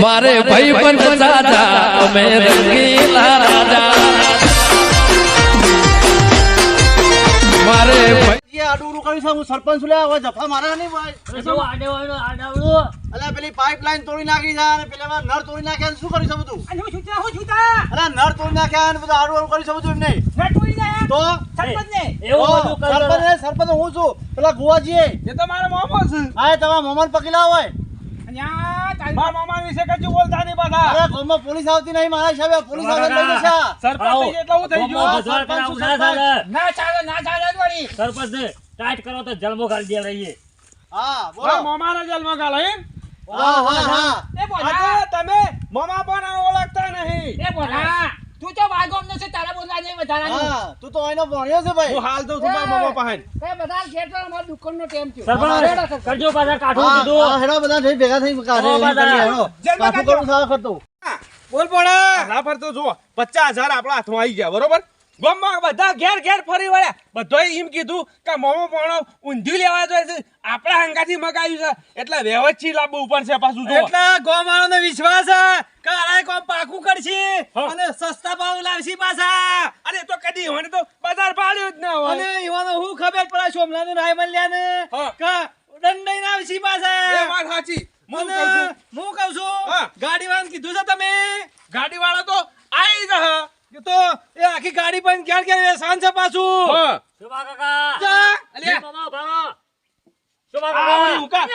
મારે ભાઈ પણ સાધા અમે રંગીલા રાજા. મારે ભાઈ જે આડું ઉડું કર્યું છે હું સરપંચ લે જફા મારા નહીં ભાઈ. અલા પેલી પાઇપલાઇન તોડી નાખી છે અને પેલા નળ તોડી નાખ્યા શું કરી શકું બધું? અલા નળ તોડી નાખ્યા અને બધું આડું આડું કર્યું છે બધું એમને. તો? તો સરપંચ ને સરપંચ હું છું. પેલા ગુવાજી એ તો મારા મોહમ્મદ છે. હા તમારા મોહમ્મદ પકડી હોય. મામા વિશે કશું બોલતા નહીં બધા? અરે ગામમાં પોલીસ આવતી નહીં મારા હિસાબે પોલીસ આવે લઈ જશે સરપંચ એટલે હું થઈ ગયો. સરપંચ છું, સરપંચ. સરપંચ ટાઈટ કરો તો જલમો ગાળી દે રહીએ. હા બોલો. મારા મામાના ગાળો. એમ હા હા. હા આજે તમે મામા પણ ઓળખતા નહીં. હા તું તો અહીંનો ભણ્યો છે ભાઈ. હું હાલ દઉં છું મારા મામા પાસે. સરપંચ કરજો પાછા કાઠું હા, હેડો બધા થઈ ભેગા થઈ કાઢે હેડો. કાઠું કરું સારા કરતો બોલ પણ. ના ફરતો જુઓ પચાસ હજાર આપણા હાથમાં આવી ગયા બરોબર? ગામમાં બધા ઘેર ઘેર ફરી વળ્યા. બધાએ એમ કીધું કે મોમો પોણો ઊંધિયું લેવા જોઈએ છે. આપણા હંગાથી મગાવ્યું છે. એટલે વ્યવસ્થિત લાવવું છે પાછું જો એટલે ગોમાળાનો વિશ્વાસ છે. પાકું કરશે અને સસ્તા ભાવ લાવશે પાછા. અરે તો કદી હોય તો બજાર પાડ્યું જ ના અને એવાનો હું ખબર પડે સોમલાને રાય મલ્યાને હા. કે દંડાઈને આવશે પાછા. વાત સાચી. હું કહું છું, હું કહું છું હા. ગાડી વાળા કીધું છે તમે? ગાડી વાળા તો આવી જશે તો એ આખી ગાડી પણ ક્યાં ક્યાં સાંજે પાછું? કાકા. જા. અલ્યા. મામા, ભામા. શોભા આ કાકા વળી ઉકા.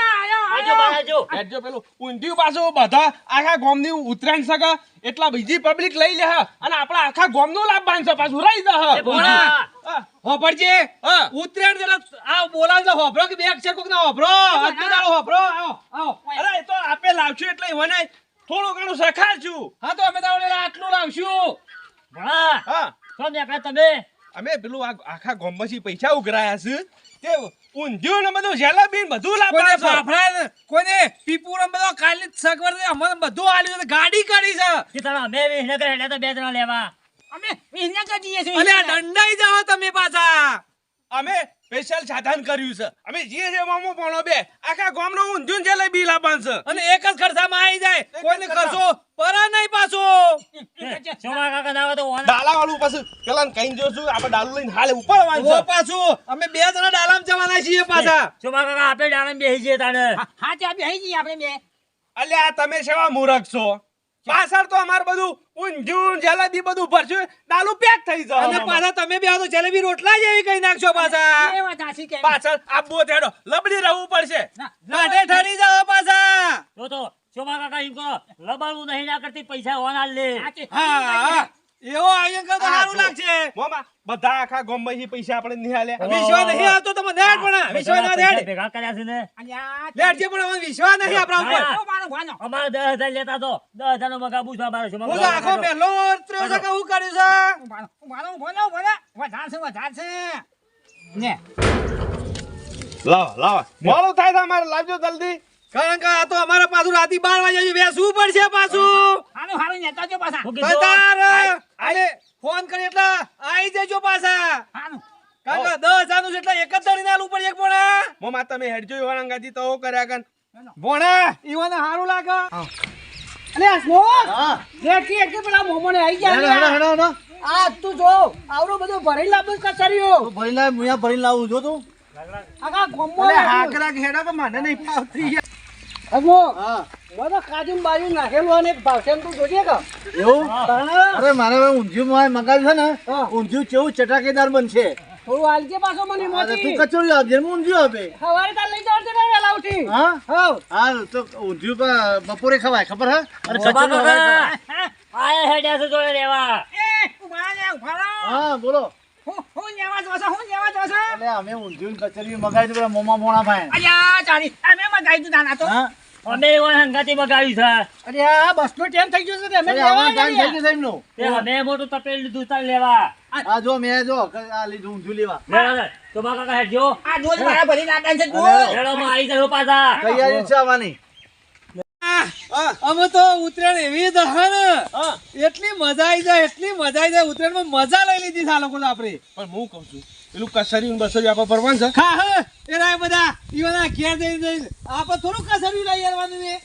આવજો બહાર આવજો હેડજો પેલું ઊંધિયું પાછું બધા આખા ગોમની ઉતરાણ સકા એટલા બીજી પબ્લિક લઈ લે અને આપણા આખા ગોમનું લાભ બાંધશે પાછું. રહી એ જશે ભોળા. હા. હોભળજે હા. ઉતરેણ જરા આ બોલાવજો. હોભળો કે બેગ છે કોક ના હોભળો આજનો આવો આવો. અરે તો આપે લાવશું એટલે મને થોડું ઘણું સખાડશું હા તો અમે તમને આટલું લાવશું. ભોળા, હા. તમે. અમે પેલું આખા ગોમમાંથી પૈસા ઉઘરાયા છે. તે ઊંધિયું ને બધું જલેબી ને બધું છે. ફાફડા ને કોને પીપુર ને બધો કાલી સગવડ ને અમને બધું આલ્યું છે ગાડી કરી છે. કે તમે અમે વિસનગર એટલે તો બે ત્રણ લેવા. અને આ દંડાઈ જાઓ તમે પાછા. અમે સ્પેશિયલ સાધન કર્યું છે. અમે જે છે મામો પોણો બે. આખા ગોમનો ઊંધિયું જલેબી લાવવાનું છે. અને એક જ ખર્ચામાં આવી જાય. કોઈને. ખર્ચો. પરા નહીં પાછો. શોભા કાકા ના આવે તો ડાલા વાળું પાછું. પેલા કઈ જોશું આપણે ડાલું લઈને હાલે ઉપર વાંચો પાછું? અમે બે જણા ડાલામ જવાના છીએ પાછા. શોભા કાકા આપણે ડાળમ બેસી જઈએ તાણે? અલ્યા તમે સેવા મૂરખ છો. પાછળ તો અમાર બધું ઊંધિયું જલેબી બધું ભરશું. ડાલુ પેક થઈ અને પાછા તમે બે તો જલેબી રોટલા જેવી કઈ નાખશો પાછા. પાછળ આબુ તેડો. લબડી રહેવું પડશે. ઠરી પાછા. શોભા કાકા એમ કહો નહીં ના કરતી પૈસા ઓના લે. હા એવો આયન તો સારું લાગશે. મોમા બધા આખા ગોમમાંથી પૈસા આપણે નિહાલે વિશ્વાસ નહીં આવતો તમે મને પણ વિશ્વાસ ના પૈસા ભેગા કર્યા છે ને. હેડ છે પણ વિશ્વાસ નહીં આપણા ઉપર. અમારે દસ હજાર લેતા તો 10000 નો મગા છું મારો છે હું તો આખો. પહેલો ત્રેવ છે. કે હું કર્યું છે. લાવો લાવો. મોડું થાય છે અમારે લાવજો જલ્દી. કારણ કે આ તો અમારે પાછું રાતી બાર વાગે બેસવું પડશે પાછું. આલે ફોન કરી એટલે આવી જજો પાછા. દસ હજારનું એટલે એક જ દડી આલું પડે એક પોણા. મોમાં તમે હેડજો અંગાથી તો કર્યા કન. ભોણા ઈવાને સારું લાગે. હા. હેલો ગયા હેડો હેડો હેડો આ તું જો આવડું બધો ભરી લાવું કચરિયો ભરી લાવ મુયા ભરી લાવું જો તું. આખા ગોમમાં હાકરા હેડા કે મને નહીં ફાવતી. હા. મને કાજુ બાજુ નાખેલું અને ભાવસેન તું જોજે કે. એવું? અરે મારે હવે ઊંધિયું માં મંગાવ્યું છે ને હા. ઊંધિયું કેવું ચટાકેદાર બનશે. થોડું હાલજે પાછો મને અરે તું કચોરી આપજે ને ઊંધિયું આપે. સવારે તાર લઈ જવાનું છે ને ઉઠી. હા? હાવ. હા તો ઊંધિયું બપોરે ખવાય ખબર હે? અને કચોરી હવારે ખવાય. કાકા આયા હેડ્યા છે જોડે લેવા હા બોલો હું હું લેવા જોશે હું લેવા જોશે એટલે અમે ઊંધિયું ને કચોરી મંગાવી મોમા મોણા ભાઈ. અલ્યા ચાલી. અમે મગાઈ તું. તો અમે એવા હંગાથી મગાવ્યું છે. અરે આ બસ નો ટાઈમ થઈ ગયો છે અમે લેવા ટાઈમ થઈ ગયો સાહેબ નો અમે મોટું તપેલ લીધું તાર લેવા. આ જો મેં જો આ લીધું ઊંધિયું લેવા. લેવા લે. શોભા કાકા હેડજો. આ મારા ભરી છે આવી પાછા. તૈયારી છે આવવાની. અમે તો ઉત્તરાયણ એવી દહન હે ને. એટલી મજા આવી જાય એટલી મજા આવી જાય. ઉત્તરાયણમાં મજા લઈ લીધી છે આ લોકો આપડે. પણ હું કહું છું પેલું કસરી બસરી આપણે ભરવાનું છે? હા હા. એ રાય બધા ઈવાના ઘેર જઈ જઈ આપણે થોડું કસરી લઈ આવવાનું છે.